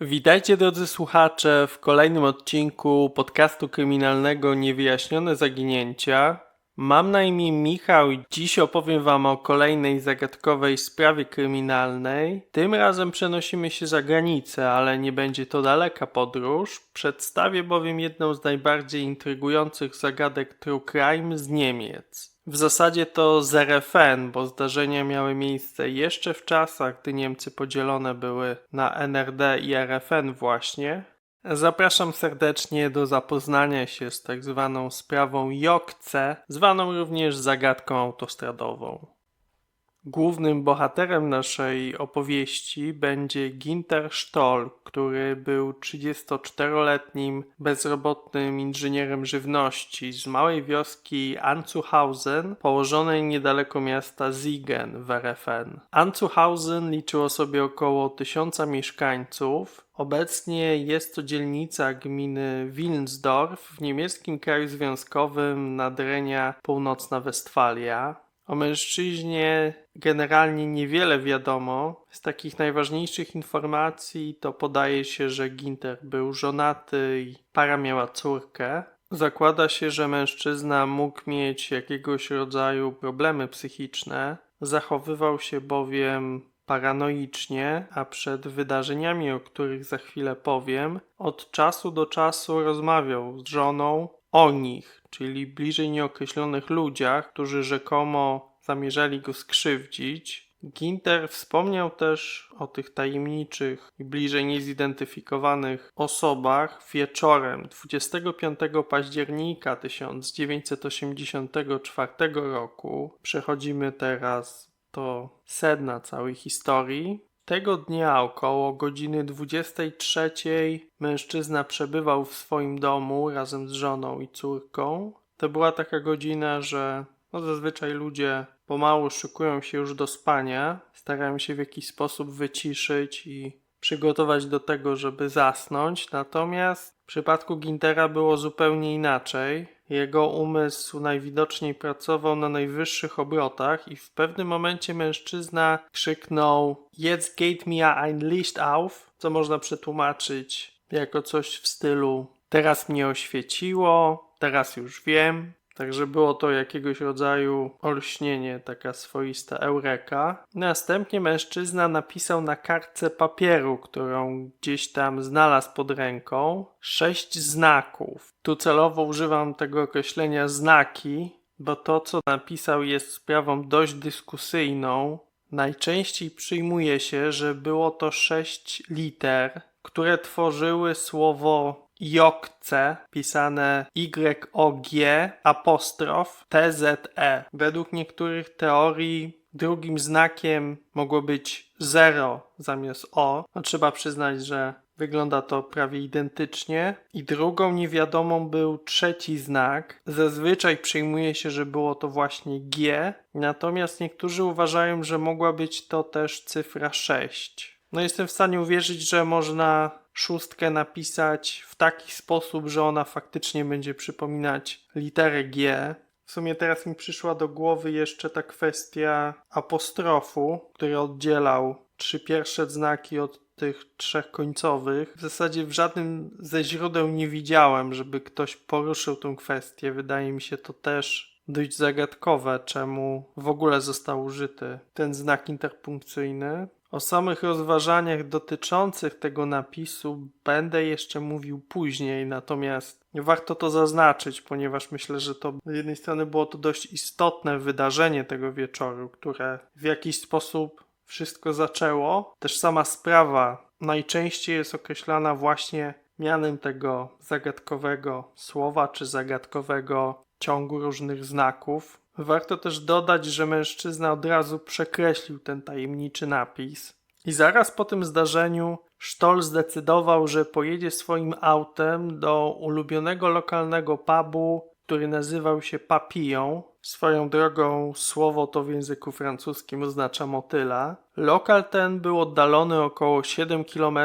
Witajcie drodzy słuchacze w kolejnym odcinku podcastu kryminalnego Niewyjaśnione Zaginięcia. Mam na imię Michał i dziś opowiem Wam o kolejnej zagadkowej sprawie kryminalnej. Tym razem przenosimy się za granicę, ale nie będzie to daleka podróż. Przedstawię bowiem jedną z najbardziej intrygujących zagadek True Crime z Niemiec. W zasadzie to z RFN, bo zdarzenia miały miejsce jeszcze w czasach, gdy Niemcy podzielone były na NRD i RFN właśnie. Zapraszam serdecznie do zapoznania się z tak zwaną sprawą Jokce, zwaną również zagadką autostradową. Głównym bohaterem naszej opowieści będzie Ginter Stoll, który był 34-letnim bezrobotnym inżynierem żywności z małej wioski Anzuhausen, położonej niedaleko miasta Siegen w RFN. Anzuhausen liczyło sobie około tysiąca mieszkańców. Obecnie jest to dzielnica gminy Wilnsdorf w niemieckim kraju związkowym Nadrenia Północna Westfalia. O mężczyźnie generalnie niewiele wiadomo. Z takich najważniejszych informacji to podaje się, że Ginter był żonaty i para miała córkę. Zakłada się, że mężczyzna mógł mieć jakiegoś rodzaju problemy psychiczne. Zachowywał się bowiem paranoicznie, a przed wydarzeniami, o których za chwilę powiem, od czasu do czasu rozmawiał z żoną o nich, czyli bliżej nieokreślonych ludziach, którzy rzekomo zamierzali go skrzywdzić. Ginter wspomniał też o tych tajemniczych i bliżej niezidentyfikowanych osobach wieczorem 25 października 1984 roku. Przechodzimy teraz do sedna całej historii. Tego dnia około godziny 23 mężczyzna przebywał w swoim domu razem z żoną i córką. To była taka godzina, że no zazwyczaj ludzie pomału szykują się już do spania, starają się w jakiś sposób wyciszyć i przygotować do tego, żeby zasnąć. Natomiast w przypadku Gintera było zupełnie inaczej. Jego umysł najwidoczniej pracował na najwyższych obrotach i w pewnym momencie mężczyzna krzyknął Jetzt geht mir ein Licht auf, co można przetłumaczyć jako coś w stylu teraz mnie oświeciło, teraz już wiem. Także było to jakiegoś rodzaju olśnienie, taka swoista eureka. Następnie mężczyzna napisał na kartce papieru, którą gdzieś tam znalazł pod ręką, sześć znaków. Tu celowo używam tego określenia znaki, bo to, co napisał, jest sprawą dość dyskusyjną. Najczęściej przyjmuje się, że było to sześć liter, które tworzyły słowo Jokce, pisane Y-O-G, apostrof T-Z-E. Według niektórych teorii drugim znakiem mogło być 0 zamiast O. No, trzeba przyznać, że wygląda to prawie identycznie. I drugą niewiadomą był trzeci znak. Zazwyczaj przyjmuje się, że było to właśnie G, natomiast niektórzy uważają, że mogła być to też cyfra 6. No jestem w stanie uwierzyć, że można szóstkę napisać w taki sposób, że ona faktycznie będzie przypominać literę G. W sumie teraz mi przyszła do głowy jeszcze ta kwestia apostrofu, który oddzielał trzy pierwsze znaki od tych trzech końcowych. W zasadzie w żadnym ze źródeł nie widziałem, żeby ktoś poruszył tę kwestię. Wydaje mi się to też dość zagadkowe, czemu w ogóle został użyty ten znak interpunkcyjny. O samych rozważaniach dotyczących tego napisu będę jeszcze mówił później, natomiast warto to zaznaczyć, ponieważ myślę, że to z jednej strony było to dość istotne wydarzenie tego wieczoru, które w jakiś sposób wszystko zaczęło. Też sama sprawa najczęściej jest określana właśnie mianem tego zagadkowego słowa czy zagadkowego ciągu różnych znaków, Warto też dodać, że mężczyzna od razu przekreślił ten tajemniczy napis. I zaraz po tym zdarzeniu Stoll zdecydował, że pojedzie swoim autem do ulubionego lokalnego pubu, który nazywał się Papillon. Swoją drogą słowo to w języku francuskim oznacza motyla. Lokal ten był oddalony około 7 km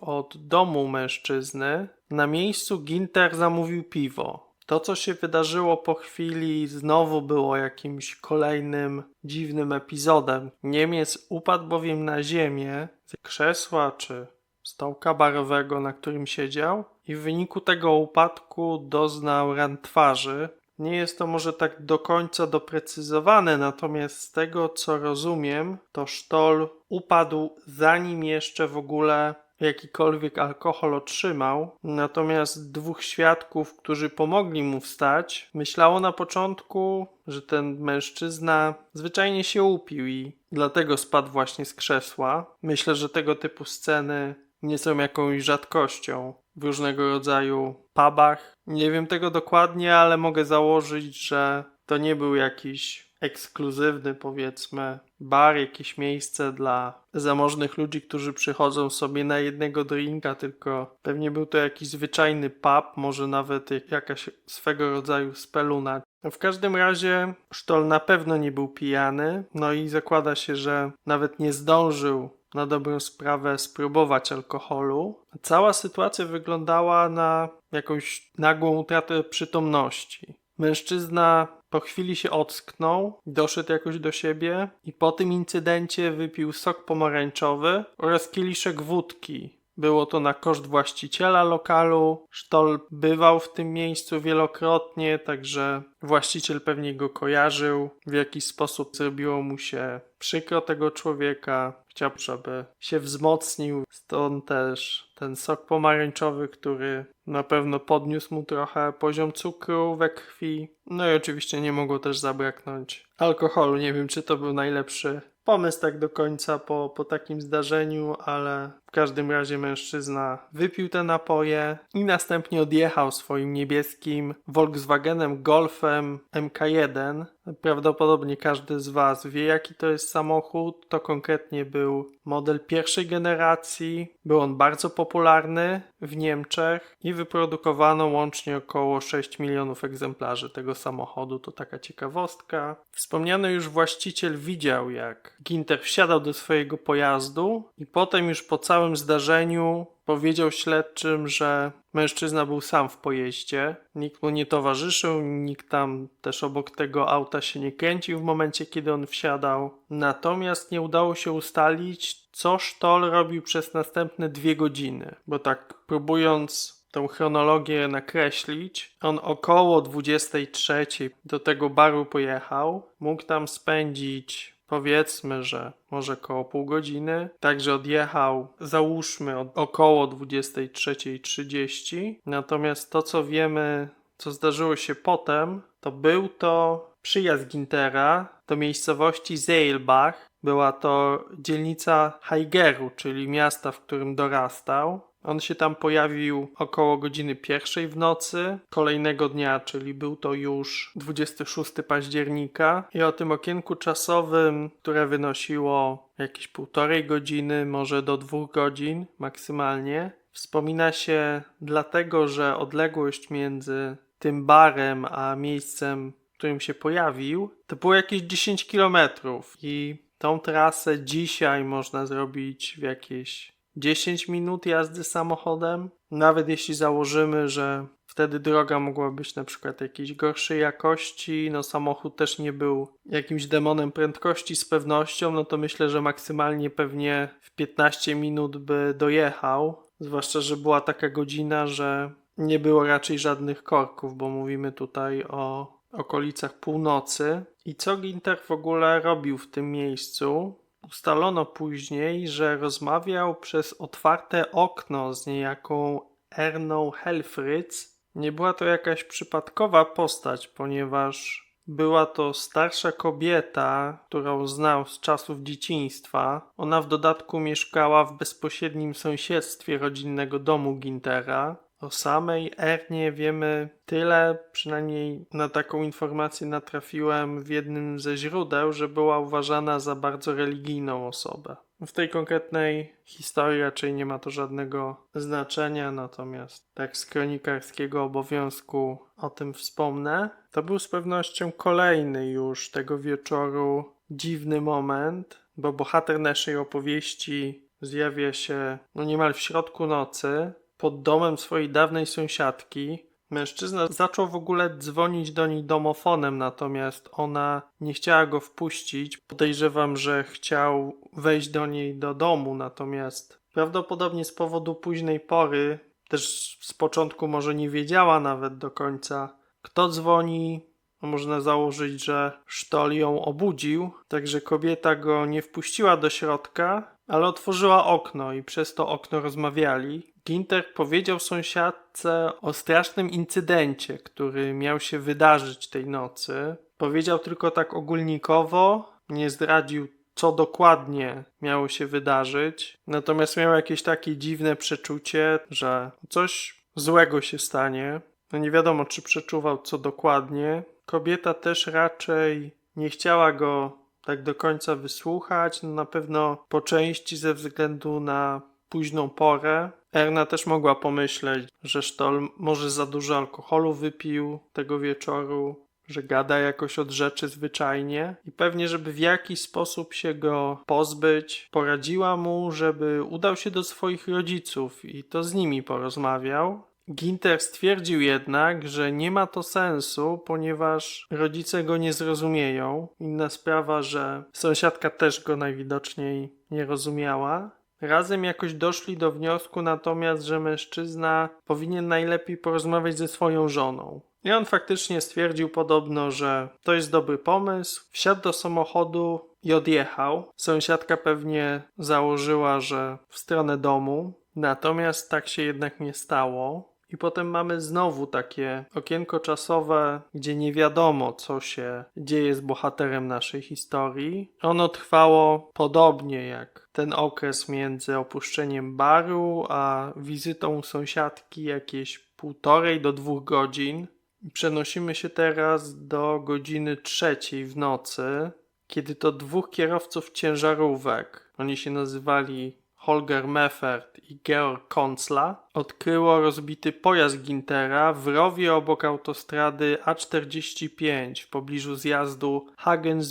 od domu mężczyzny. Na miejscu Ginter zamówił piwo. To, co się wydarzyło po chwili, znowu było jakimś kolejnym dziwnym epizodem. Niemiec upadł bowiem na ziemię z krzesła czy stołka barowego, na którym siedział, i w wyniku tego upadku doznał ran twarzy. Nie jest to może tak do końca doprecyzowane, natomiast z tego co rozumiem, to Sztol upadł zanim jeszcze w ogóle jakikolwiek alkohol otrzymał. Natomiast dwóch świadków, którzy pomogli mu wstać, myślało na początku, że ten mężczyzna zwyczajnie się upił i dlatego spadł właśnie z krzesła. Myślę, że tego typu sceny nie są jakąś rzadkością w różnego rodzaju pubach. Nie wiem tego dokładnie, ale mogę założyć, że to nie był jakiś ekskluzywny, powiedzmy, bar, jakieś miejsce dla zamożnych ludzi, którzy przychodzą sobie na jednego drinka, tylko pewnie był to jakiś zwyczajny pub, może nawet jak- jakaś swego rodzaju speluna. W każdym razie Sztol na pewno nie był pijany, no i zakłada się, że nawet nie zdążył na dobrą sprawę spróbować alkoholu. Cała sytuacja wyglądała na jakąś nagłą utratę przytomności. Mężczyzna po chwili się ocknął, doszedł jakoś do siebie i po tym incydencie wypił sok pomarańczowy oraz kieliszek wódki. Było to na koszt właściciela lokalu. Sztol bywał w tym miejscu wielokrotnie, także właściciel pewnie go kojarzył. W jakiś sposób zrobiło mu się przykro tego człowieka. Chciał, żeby się wzmocnił. Stąd też ten sok pomarańczowy, który na pewno podniósł mu trochę poziom cukru we krwi. No i oczywiście nie mogło też zabraknąć alkoholu. Nie wiem, czy to był najlepszy pomysł tak do końca po, po takim zdarzeniu, ale każdym razie mężczyzna wypił te napoje i następnie odjechał swoim niebieskim Volkswagenem Golfem MK1. Prawdopodobnie każdy z Was wie, jaki to jest samochód. To konkretnie był model pierwszej generacji. Był on bardzo popularny w Niemczech i wyprodukowano łącznie około 6 milionów egzemplarzy tego samochodu. To taka ciekawostka. Wspomniany już właściciel widział, jak Ginter wsiadał do swojego pojazdu i potem już po całym zdarzeniu powiedział śledczym, że mężczyzna był sam w pojeździe. Nikt mu nie towarzyszył, nikt tam też obok tego auta się nie kręcił w momencie, kiedy on wsiadał. Natomiast nie udało się ustalić, co Sztol robił przez następne dwie godziny, bo tak próbując tą chronologię nakreślić, on około 23 do tego baru pojechał, mógł tam spędzić powiedzmy, że może około pół godziny. Także odjechał, załóżmy, od około 23.30. Natomiast to, co wiemy, co zdarzyło się potem, to był to przyjazd Gintera do miejscowości Zeilbach. Była to dzielnica Haigeru, czyli miasta, w którym dorastał. On się tam pojawił około godziny pierwszej w nocy kolejnego dnia, czyli był to już 26 października. I o tym okienku czasowym, które wynosiło jakieś półtorej godziny, może do dwóch godzin maksymalnie, wspomina się dlatego, że odległość między tym barem a miejscem, w którym się pojawił, to było jakieś 10 kilometrów. I tą trasę dzisiaj można zrobić w jakieś 10 minut jazdy samochodem. Nawet jeśli założymy, że wtedy droga mogła być na przykład jakiejś gorszej jakości, no samochód też nie był jakimś demonem prędkości z pewnością, no to myślę, że maksymalnie pewnie w 15 minut by dojechał. Zwłaszcza, że była taka godzina, że nie było raczej żadnych korków, bo mówimy tutaj o okolicach północy. I co Ginter w ogóle robił w tym miejscu? Ustalono później, że rozmawiał przez otwarte okno z niejaką Erną Helfritz. Nie była to jakaś przypadkowa postać, ponieważ była to starsza kobieta, którą znał z czasów dzieciństwa. Ona w dodatku mieszkała w bezpośrednim sąsiedztwie rodzinnego domu Gintera. O samej Ernie wiemy tyle, przynajmniej na taką informację natrafiłem w jednym ze źródeł, że była uważana za bardzo religijną osobę. W tej konkretnej historii raczej nie ma to żadnego znaczenia, natomiast tak z kronikarskiego obowiązku o tym wspomnę. To był z pewnością kolejny już tego wieczoru dziwny moment, bo bohater naszej opowieści zjawia się no niemal w środku nocy pod domem swojej dawnej sąsiadki. Mężczyzna zaczął w ogóle dzwonić do niej domofonem, natomiast ona nie chciała go wpuścić. Podejrzewam, że chciał wejść do niej do domu, natomiast Prawdopodobnie z powodu późnej pory, też z początku może nie wiedziała nawet do końca, kto dzwoni. Można założyć, że Sztol ją obudził, także kobieta go nie wpuściła do środka, ale otworzyła okno i przez to okno rozmawiali. Ginter powiedział sąsiadce o strasznym incydencie, który miał się wydarzyć tej nocy. Powiedział tylko tak ogólnikowo, nie zdradził co dokładnie miało się wydarzyć. Natomiast miał jakieś takie dziwne przeczucie, że coś złego się stanie. No nie wiadomo, czy przeczuwał co dokładnie. Kobieta też raczej nie chciała go tak do końca wysłuchać. No na pewno po części ze względu na późną porę. Erna też mogła pomyśleć, że Sztol może za dużo alkoholu wypił tego wieczoru, że gada jakoś od rzeczy zwyczajnie i pewnie, żeby w jakiś sposób się go pozbyć, poradziła mu, żeby udał się do swoich rodziców i to z nimi porozmawiał. Ginter stwierdził jednak, że nie ma to sensu, ponieważ rodzice go nie zrozumieją. Inna sprawa, że sąsiadka też go najwidoczniej nie rozumiała. Razem jakoś doszli do wniosku natomiast, że mężczyzna powinien najlepiej porozmawiać ze swoją żoną. I on faktycznie stwierdził podobno, że to jest dobry pomysł. Wsiadł do samochodu i odjechał. Sąsiadka pewnie założyła, że w stronę domu. Natomiast tak się jednak nie stało. I potem mamy znowu takie okienko czasowe, gdzie nie wiadomo, co się dzieje z bohaterem naszej historii. Ono trwało podobnie jak ten okres między opuszczeniem baru a wizytą sąsiadki jakieś półtorej do dwóch godzin. Przenosimy się teraz do godziny trzeciej w nocy, kiedy to dwóch kierowców ciężarówek, oni się nazywali Holger Meffert i Georg Konsla, odkryło rozbity pojazd Gintera w rowie obok autostrady A45 w pobliżu zjazdu Hagen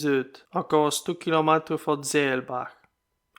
około 100 km od Seelbach.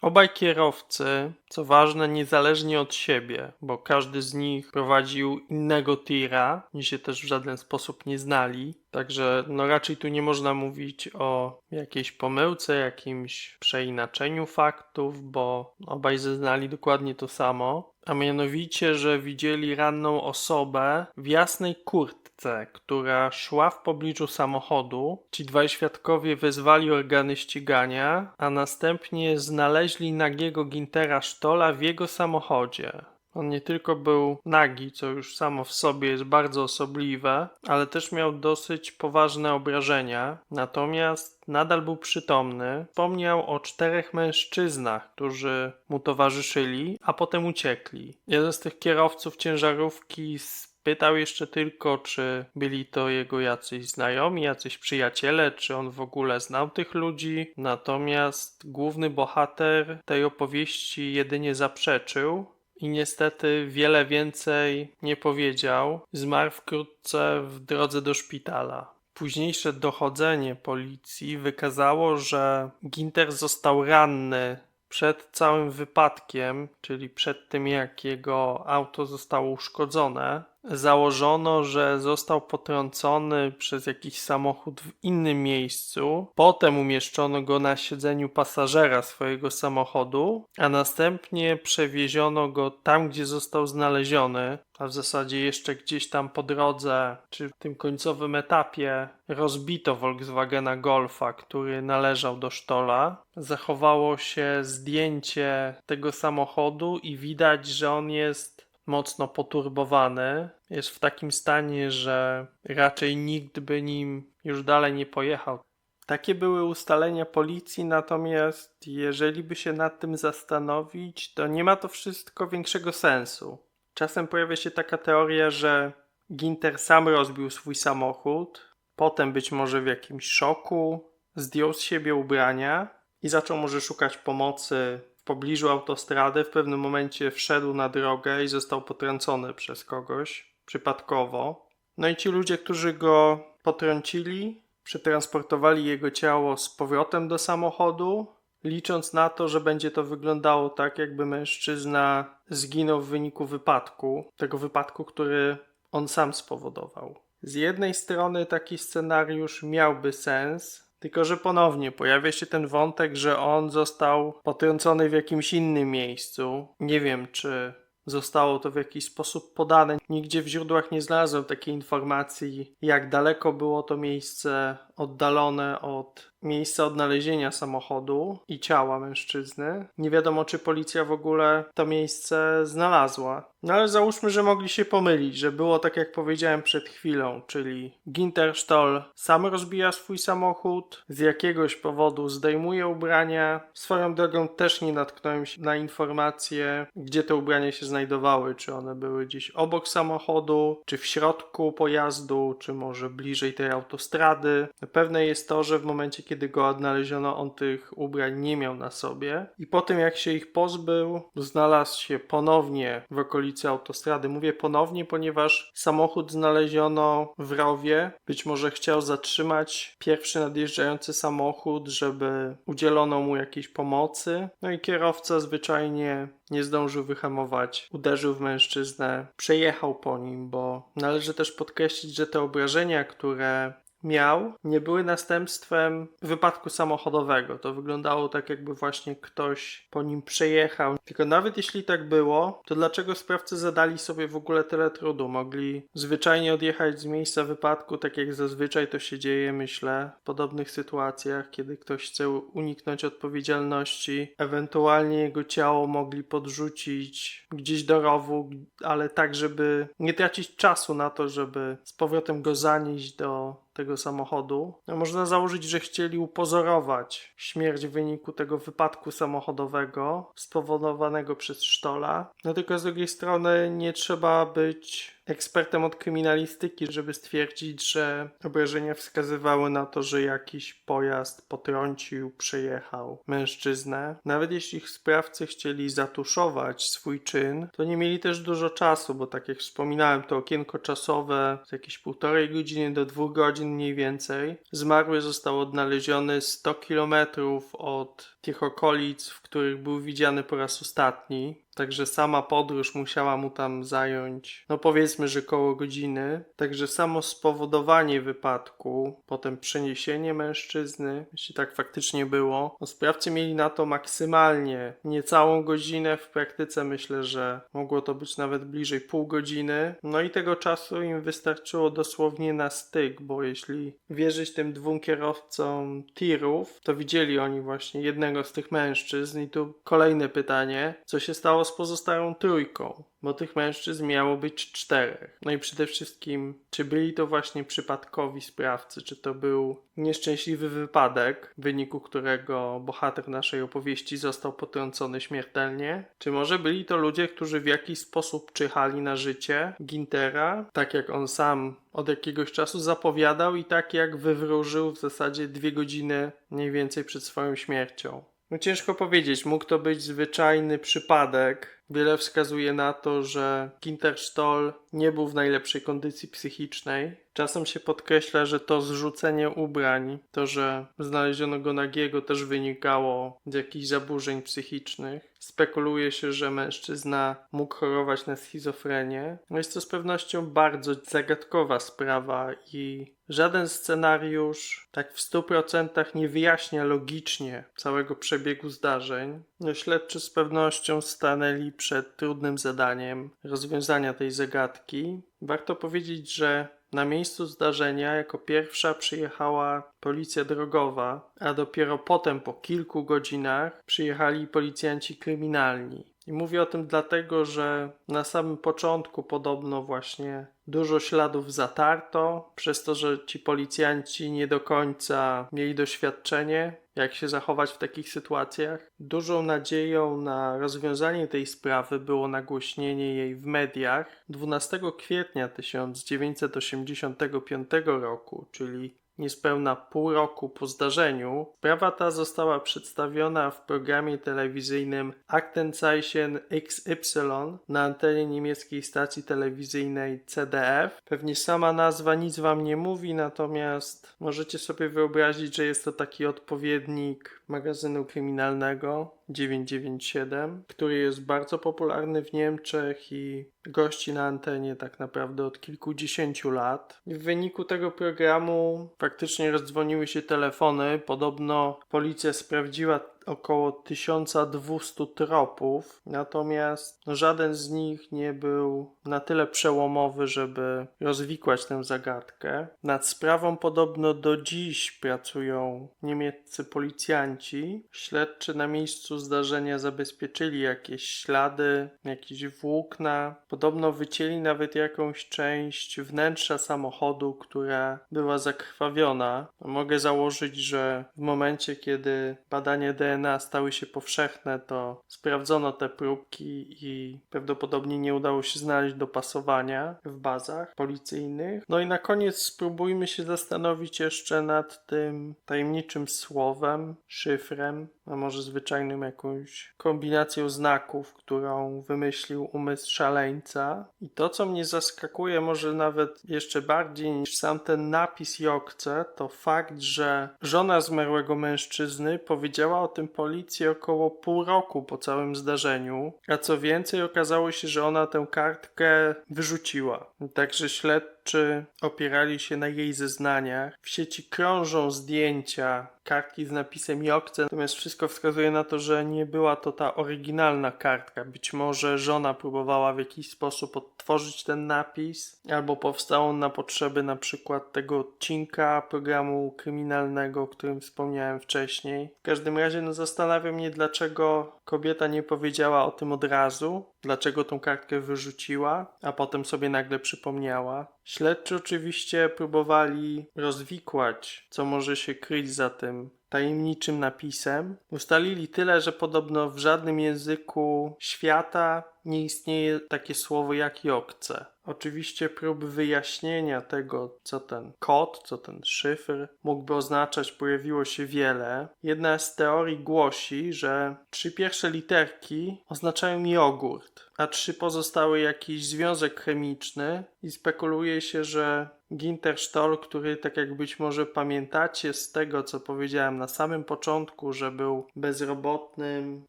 Obaj kierowcy, co ważne, niezależnie od siebie, bo każdy z nich prowadził innego tira, oni się też w żaden sposób nie znali, także no raczej tu nie można mówić o jakiejś pomyłce, jakimś przeinaczeniu faktów, bo obaj zeznali dokładnie to samo, a mianowicie, że widzieli ranną osobę w jasnej kurtce która szła w pobliżu samochodu. Ci dwaj świadkowie wezwali organy ścigania, a następnie znaleźli nagiego Gintera Sztola w jego samochodzie. On nie tylko był nagi, co już samo w sobie jest bardzo osobliwe, ale też miał dosyć poważne obrażenia, natomiast nadal był przytomny. Wspomniał o czterech mężczyznach, którzy mu towarzyszyli, a potem uciekli. Jeden z tych kierowców ciężarówki Pytał jeszcze tylko, czy byli to jego jacyś znajomi, jacyś przyjaciele, czy on w ogóle znał tych ludzi. Natomiast główny bohater tej opowieści jedynie zaprzeczył, i niestety wiele więcej nie powiedział. Zmarł wkrótce w drodze do szpitala. Późniejsze dochodzenie policji wykazało, że Ginter został ranny przed całym wypadkiem, czyli przed tym jak jego auto zostało uszkodzone założono, że został potrącony przez jakiś samochód w innym miejscu. Potem umieszczono go na siedzeniu pasażera swojego samochodu, a następnie przewieziono go tam, gdzie został znaleziony. A w zasadzie jeszcze gdzieś tam po drodze, czy w tym końcowym etapie, rozbito Volkswagena Golfa, który należał do Sztola. Zachowało się zdjęcie tego samochodu i widać, że on jest mocno poturbowany. Jest w takim stanie, że raczej nikt by nim już dalej nie pojechał. Takie były ustalenia policji, natomiast jeżeli by się nad tym zastanowić, to nie ma to wszystko większego sensu. Czasem pojawia się taka teoria, że Ginter sam rozbił swój samochód, potem być może w jakimś szoku zdjął z siebie ubrania i zaczął może szukać pomocy pobliżu autostrady w pewnym momencie wszedł na drogę i został potrącony przez kogoś przypadkowo. No i ci ludzie, którzy go potrącili, przetransportowali jego ciało z powrotem do samochodu, licząc na to, że będzie to wyglądało tak, jakby mężczyzna zginął w wyniku wypadku, tego wypadku, który on sam spowodował. Z jednej strony taki scenariusz miałby sens, Tylko, że ponownie pojawia się ten wątek, że on został potrącony w jakimś innym miejscu. Nie wiem, czy zostało to w jakiś sposób podane. Nigdzie w źródłach nie znalazłem takiej informacji, jak daleko było to miejsce oddalone od miejsca odnalezienia samochodu i ciała mężczyzny. Nie wiadomo, czy policja w ogóle to miejsce znalazła. No ale załóżmy, że mogli się pomylić, że było tak jak powiedziałem przed chwilą, czyli Ginter Stoll sam rozbija swój samochód, z jakiegoś powodu zdejmuje ubrania. Swoją drogą też nie natknąłem się na informacje, gdzie te ubrania się znajdowały, czy one były gdzieś obok samochodu, czy w środku pojazdu, czy może bliżej tej autostrady. Pewne jest to, że w momencie, kiedy go odnaleziono, on tych ubrań nie miał na sobie. I po tym, jak się ich pozbył, znalazł się ponownie w okolicy autostrady. Mówię ponownie, ponieważ samochód znaleziono w rowie. Być może chciał zatrzymać pierwszy nadjeżdżający samochód, żeby udzielono mu jakiejś pomocy. No i kierowca zwyczajnie nie zdążył wyhamować, uderzył w mężczyznę, przejechał po nim, bo należy też podkreślić, że te obrażenia, które miał, nie były następstwem wypadku samochodowego. To wyglądało tak, jakby właśnie ktoś po nim przejechał. Tylko nawet jeśli tak było, to dlaczego sprawcy zadali sobie w ogóle tyle trudu? Mogli zwyczajnie odjechać z miejsca wypadku, tak jak zazwyczaj to się dzieje, myślę, w podobnych sytuacjach, kiedy ktoś chce uniknąć odpowiedzialności. Ewentualnie jego ciało mogli podrzucić gdzieś do rowu, ale tak, żeby nie tracić czasu na to, żeby z powrotem go zanieść do tego samochodu. No, można założyć, że chcieli upozorować śmierć w wyniku tego wypadku samochodowego spowodowanego przez Sztola. No tylko z drugiej strony nie trzeba być ekspertem od kryminalistyki, żeby stwierdzić, że obrażenia wskazywały na to, że jakiś pojazd potrącił, przejechał mężczyznę. Nawet jeśli sprawcy chcieli zatuszować swój czyn, to nie mieli też dużo czasu, bo tak jak wspominałem, to okienko czasowe z jakieś półtorej godziny do dwóch godzin mniej więcej. Zmarły został odnaleziony 100 kilometrów od tych okolic, w których był widziany po raz ostatni. Także sama podróż musiała mu tam zająć, no powiedzmy, że koło godziny. Także samo spowodowanie wypadku, potem przeniesienie mężczyzny, jeśli tak faktycznie było, no sprawcy mieli na to maksymalnie niecałą godzinę. W praktyce myślę, że mogło to być nawet bliżej pół godziny. No i tego czasu im wystarczyło dosłownie na styk, bo jeśli wierzyć tym dwóm kierowcom tirów, to widzieli oni właśnie jednego z tych mężczyzn. I tu kolejne pytanie, co się stało z pozostałą trójką, bo tych mężczyzn miało być czterech. No i przede wszystkim, czy byli to właśnie przypadkowi sprawcy, czy to był nieszczęśliwy wypadek, w wyniku którego bohater naszej opowieści został potrącony śmiertelnie, czy może byli to ludzie, którzy w jakiś sposób czyhali na życie Gintera, tak jak on sam od jakiegoś czasu zapowiadał i tak jak wywróżył w zasadzie dwie godziny mniej więcej przed swoją śmiercią. No ciężko powiedzieć, mógł to być zwyczajny przypadek. Wiele wskazuje na to, że Kinterstoll nie był w najlepszej kondycji psychicznej. Czasem się podkreśla, że to zrzucenie ubrań, to, że znaleziono go nagiego, też wynikało z jakichś zaburzeń psychicznych. Spekuluje się, że mężczyzna mógł chorować na schizofrenię. No jest to z pewnością bardzo zagadkowa sprawa i żaden scenariusz tak w 100% nie wyjaśnia logicznie całego przebiegu zdarzeń. No, śledczy z pewnością stanęli przed trudnym zadaniem rozwiązania tej zagadki. Warto powiedzieć, że na miejscu zdarzenia jako pierwsza przyjechała policja drogowa, a dopiero potem, po kilku godzinach, przyjechali policjanci kryminalni. I mówię o tym dlatego, że na samym początku podobno właśnie dużo śladów zatarto, przez to, że ci policjanci nie do końca mieli doświadczenie, jak się zachować w takich sytuacjach. Dużą nadzieją na rozwiązanie tej sprawy było nagłośnienie jej w mediach 12 kwietnia 1985 roku, czyli Niespełna pół roku po zdarzeniu, sprawa ta została przedstawiona w programie telewizyjnym Aktenzeichen XY na antenie niemieckiej stacji telewizyjnej CDF. Pewnie sama nazwa nic wam nie mówi, natomiast możecie sobie wyobrazić, że jest to taki odpowiednik magazynu kryminalnego. 997, który jest bardzo popularny w Niemczech i gości na antenie tak naprawdę od kilkudziesięciu lat. W wyniku tego programu faktycznie rozdzwoniły się telefony. Podobno policja sprawdziła około 1200 tropów, natomiast żaden z nich nie był na tyle przełomowy, żeby rozwikłać tę zagadkę. Nad sprawą podobno do dziś pracują niemieccy policjanci. Śledczy na miejscu zdarzenia zabezpieczyli jakieś ślady, jakieś włókna. Podobno wycięli nawet jakąś część wnętrza samochodu, która była zakrwawiona. Mogę założyć, że w momencie, kiedy badanie DNA stały się powszechne, to sprawdzono te próbki i prawdopodobnie nie udało się znaleźć dopasowania w bazach policyjnych. No i na koniec spróbujmy się zastanowić jeszcze nad tym tajemniczym słowem, szyfrem, a może zwyczajnym jakąś kombinacją znaków, którą wymyślił umysł szaleńca. I to, co mnie zaskakuje może nawet jeszcze bardziej niż sam ten napis Jokce, to fakt, że żona zmarłego mężczyzny powiedziała o tym policji około pół roku po całym zdarzeniu, a co więcej okazało się, że ona tę kartkę wyrzuciła. Także śledczy opierali się na jej zeznaniach. W sieci krążą zdjęcia kartki z napisem Jokce, natomiast wszystko wskazuje na to, że nie była to ta oryginalna kartka. Być może żona próbowała w jakiś sposób odtworzyć ten napis, albo powstał on na potrzeby na przykład tego odcinka programu kryminalnego, o którym wspomniałem wcześniej. W każdym razie no, zastanawia mnie, dlaczego kobieta nie powiedziała o tym od razu, dlaczego tą kartkę wyrzuciła, a potem sobie nagle przypomniała. Śledczy oczywiście próbowali rozwikłać, co może się kryć za tym tajemniczym napisem. Ustalili tyle, że podobno w żadnym języku świata nie istnieje takie słowo jak jokce. Oczywiście prób wyjaśnienia tego, co ten kod, co ten szyfr mógłby oznaczać, pojawiło się wiele. Jedna z teorii głosi, że trzy pierwsze literki oznaczają jogurt, a trzy pozostałe jakiś związek chemiczny i spekuluje się, że Ginter Stoll, który tak jak być może pamiętacie z tego, co powiedziałem na samym początku, że był bezrobotnym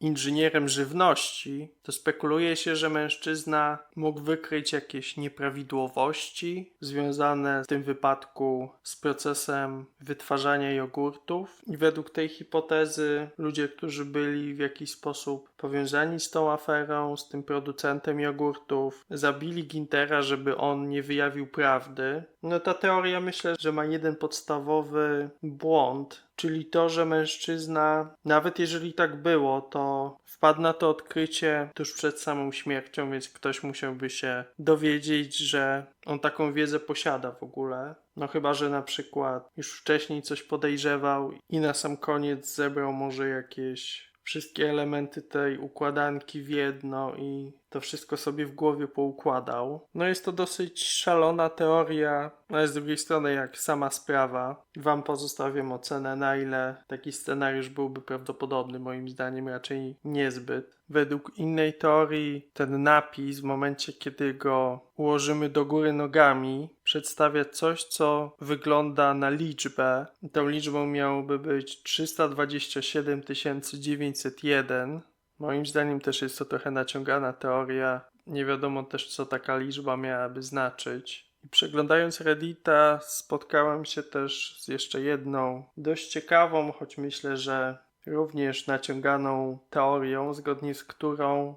inżynierem żywności, to spekuluje się, że mężczyzna mógł wykryć jakieś nieprawidłowości związane w tym wypadku z procesem wytwarzania jogurtów. I według tej hipotezy ludzie, którzy byli w jakiś sposób powiązani z tą aferą, z tym producentem jogurtów, zabili Gintera, żeby on nie wyjawił prawdy. No ta teoria myślę, że ma jeden podstawowy błąd, czyli to, że mężczyzna, nawet jeżeli tak było, to wpadł na to odkrycie tuż przed samą śmiercią, więc ktoś musiałby się dowiedzieć, że on taką wiedzę posiada w ogóle. No chyba, że na przykład już wcześniej coś podejrzewał i na sam koniec zebrał może jakieś wszystkie elementy tej układanki w jedno i to wszystko sobie w głowie poukładał. No jest to dosyć szalona teoria, ale z drugiej strony jak sama sprawa. Wam pozostawiam ocenę na ile taki scenariusz byłby prawdopodobny, moim zdaniem raczej niezbyt. Według innej teorii ten napis w momencie kiedy go ułożymy do góry nogami przedstawia coś co wygląda na liczbę. Tą liczbą miałoby być 327 901 Moim zdaniem też jest to trochę naciągana teoria. Nie wiadomo też, co taka liczba miałaby znaczyć. I przeglądając Reddita, spotkałem się też z jeszcze jedną dość ciekawą, choć myślę, że również naciąganą teorią, zgodnie z którą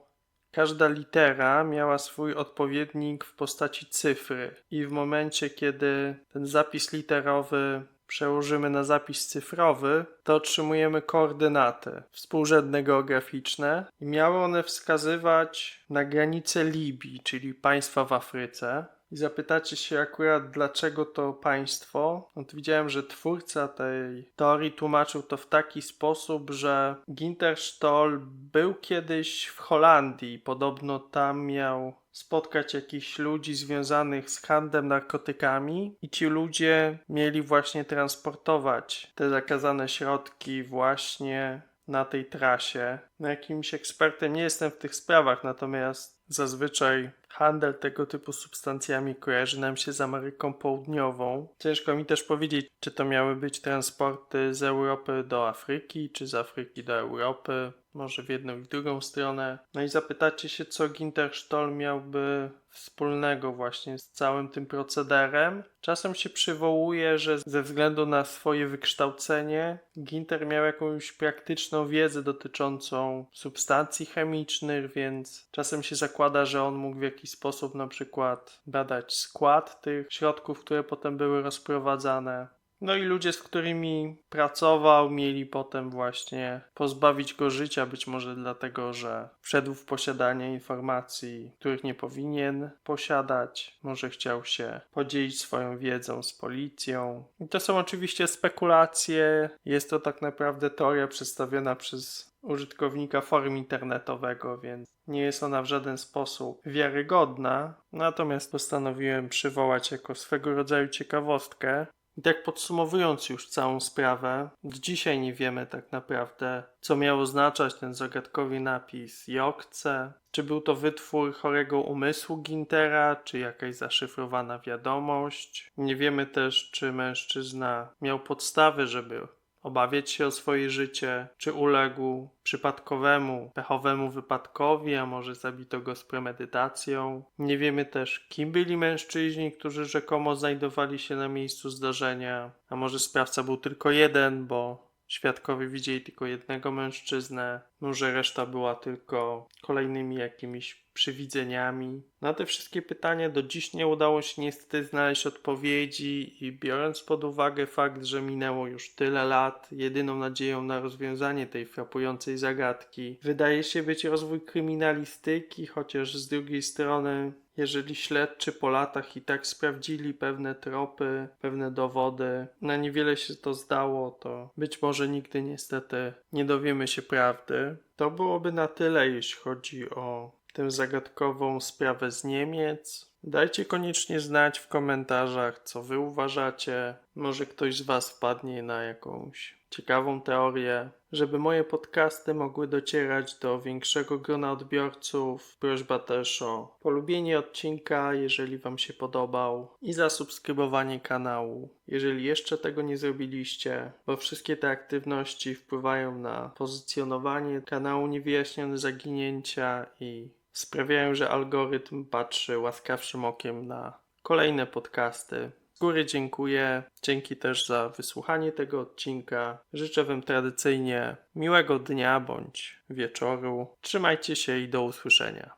każda litera miała swój odpowiednik w postaci cyfry. I w momencie, kiedy ten zapis literowy przełożymy na zapis cyfrowy, to otrzymujemy koordynaty współrzędne geograficzne i miały one wskazywać na granice Libii, czyli państwa w Afryce. I zapytacie się akurat, dlaczego to państwo? No to widziałem, że twórca tej teorii tłumaczył to w taki sposób, że Ginter Stoll był kiedyś w Holandii. Podobno tam miał spotkać jakichś ludzi związanych z handlem narkotykami i ci ludzie mieli właśnie transportować te zakazane środki właśnie na tej trasie. No jakimś ekspertem nie jestem w tych sprawach, natomiast zazwyczaj handel tego typu substancjami kojarzy nam się z Ameryką Południową. Ciężko mi też powiedzieć, czy to miały być transporty z Europy do Afryki, czy z Afryki do Europy. Może w jedną i drugą stronę. No i zapytacie się, co Ginter Stoll miałby wspólnego właśnie z całym tym procederem. Czasem się przywołuje, że ze względu na swoje wykształcenie Ginter miał jakąś praktyczną wiedzę dotyczącą substancji chemicznych, więc czasem się zakłada, że on mógł w jakiś sposób na przykład badać skład tych środków, które potem były rozprowadzane. No i ludzie, z którymi pracował, mieli potem właśnie pozbawić go życia, być może dlatego, że wszedł w posiadanie informacji, których nie powinien posiadać. Może chciał się podzielić swoją wiedzą z policją. I to są oczywiście spekulacje. Jest to tak naprawdę teoria przedstawiona przez użytkownika forum internetowego, więc nie jest ona w żaden sposób wiarygodna. Natomiast postanowiłem przywołać jako swego rodzaju ciekawostkę. Tak podsumowując już całą sprawę, dzisiaj nie wiemy tak naprawdę, co miał oznaczać ten zagadkowy napis Jokce. Czy był to wytwór chorego umysłu Gintera, czy jakaś zaszyfrowana wiadomość. Nie wiemy też, czy mężczyzna miał podstawy, żeby obawiać się o swoje życie, czy uległ przypadkowemu, pechowemu wypadkowi, a może zabito go z premedytacją. Nie wiemy też, kim byli mężczyźni, którzy rzekomo znajdowali się na miejscu zdarzenia, a może sprawca był tylko jeden, bo świadkowie widzieli tylko jednego mężczyznę, może reszta była tylko kolejnymi jakimiś przywidzeniami. Na te wszystkie pytania do dziś nie udało się niestety znaleźć odpowiedzi i biorąc pod uwagę fakt, że minęło już tyle lat, jedyną nadzieją na rozwiązanie tej frapującej zagadki wydaje się być rozwój kryminalistyki, chociaż z drugiej strony jeżeli śledczy po latach i tak sprawdzili pewne tropy, pewne dowody, na niewiele się to zdało, to być może nigdy niestety nie dowiemy się prawdy. To byłoby na tyle, jeśli chodzi o tę zagadkową sprawę z Niemiec. Dajcie koniecznie znać w komentarzach, co wy uważacie. Może ktoś z was wpadnie na jakąś ciekawą teorię. Żeby moje podcasty mogły docierać do większego grona odbiorców, prośba też o polubienie odcinka, jeżeli Wam się podobał, i zasubskrybowanie kanału, jeżeli jeszcze tego nie zrobiliście, bo wszystkie te aktywności wpływają na pozycjonowanie kanału Niewyjaśnione Zaginięcia i sprawiają, że algorytm patrzy łaskawszym okiem na kolejne podcasty. Z góry dziękuję. Dzięki też za wysłuchanie tego odcinka. Życzę Wam tradycyjnie miłego dnia bądź wieczoru. Trzymajcie się i do usłyszenia.